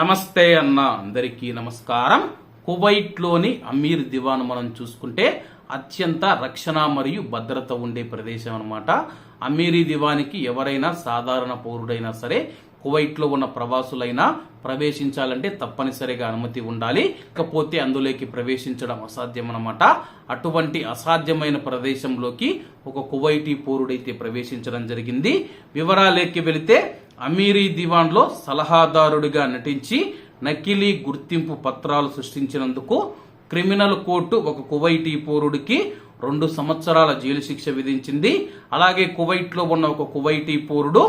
నమస్తే అన్న అందరికీ నమస్కారం. కువైట్లోని అమీర్ దివాన్ మనం చూసుకుంటే అత్యంత రక్షణ మరియు భద్రత ఉండే ప్రదేశం అనమాట అమీరీ దివానికి ఎవరైనా సాధారణ పౌరుడైనా సరే కువైట్లో ఉన్న ప్రవాసులైనా ప్రవేశించాలంటే తప్పనిసరిగా అనుమతి ఉండాలి. ఇకపోతే అందులోకి ప్రవేశించడం అసాధ్యం అనమాట అటువంటి అసాధ్యమైన ప్రదేశంలోకి ఒక కువైటీ పౌరుడైతే ప్రవేశించడం జరిగింది. వివరాలేకి వెళితే అమీరీ దివాన్లో సలహాదారుడిగా నటించి నకిలీ గుర్తింపు పత్రాలు సృష్టించినందుకు క్రిమినల్ కోర్టు ఒక కువైటీ పౌరుడికి రెండు సంవత్సరాల జైలు శిక్ష విధించింది. అలాగే కువైట్లో ఉన్న ఒక కువైటీ పౌరుడు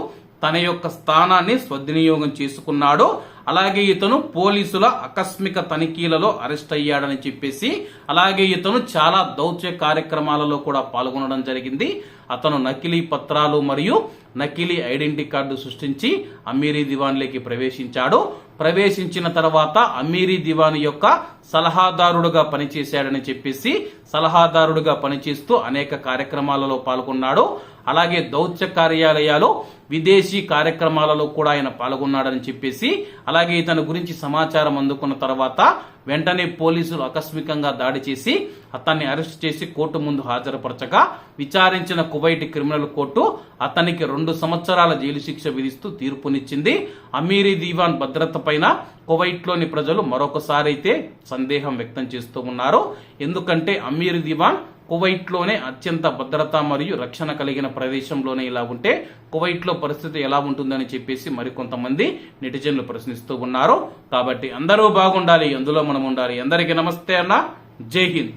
తన యొక్క స్థానాన్ని స్వద్వినియోగం చేసుకున్నాడు. అలాగే ఇతను పోలీసుల ఆకస్మిక తనిఖీలలో అరెస్ట్ అయ్యాడని చెప్పేసి అలాగే ఇతను చాలా దౌత్య కార్యక్రమాలలో కూడా పాల్గొనడం జరిగింది. అతను నకిలీ పత్రాలు మరియు నకిలీ ఐడెంటిటీ కార్డు సృష్టించి అమీరీ దివాన్లోకి ప్రవేశించాడు. ప్రవేశించిన తర్వాత అమీరీ దివాన్ యొక్క సలహాదారుడుగా పనిచేశాడని చెప్పేసి సలహాదారుడుగా పనిచేస్తూ అనేక కార్యక్రమాలలో పాల్గొన్నాడు. అలాగే దౌత్య కార్యాలయాలు విదేశీ కార్యక్రమాలలో కూడా ఆయన పాల్గొన్నాడని చెప్పేసి అలాగే ఇతని గురించి సమాచారం అందుకున్న తర్వాత వెంటనే పోలీసులు ఆకస్మికంగా దాడి చేసి అతన్ని అరెస్ట్ చేసి కోర్టు ముందు హాజరుపరచగా విచారించిన కువైట్ క్రిమినల్ కోర్టు అతనికి రెండు సంవత్సరాల జైలు శిక్ష విధిస్తూ తీర్పునిచ్చింది. అమీరీ దీవాన్ భద్రత పైన కువైట్లోని ప్రజలు మరొకసారి అయితే సందేహం వ్యక్తం చేస్తూ ఉన్నారు. ఎందుకంటే అమీర్ దివాన్ కువైట్లోనే అత్యంత భద్రత మరియు రక్షణ కలిగిన ప్రదేశంలోనే ఇలా ఉంటే కువైట్లో పరిస్థితి ఎలా ఉంటుందని చెప్పేసి మరికొంతమంది నెటిజన్లు ప్రశ్నిస్తూ ఉన్నారు. కాబట్టి అందరూ బాగుండాలి అందులో మనం ఉండాలి. అందరికీ నమస్తే అన్న. జై హింద్.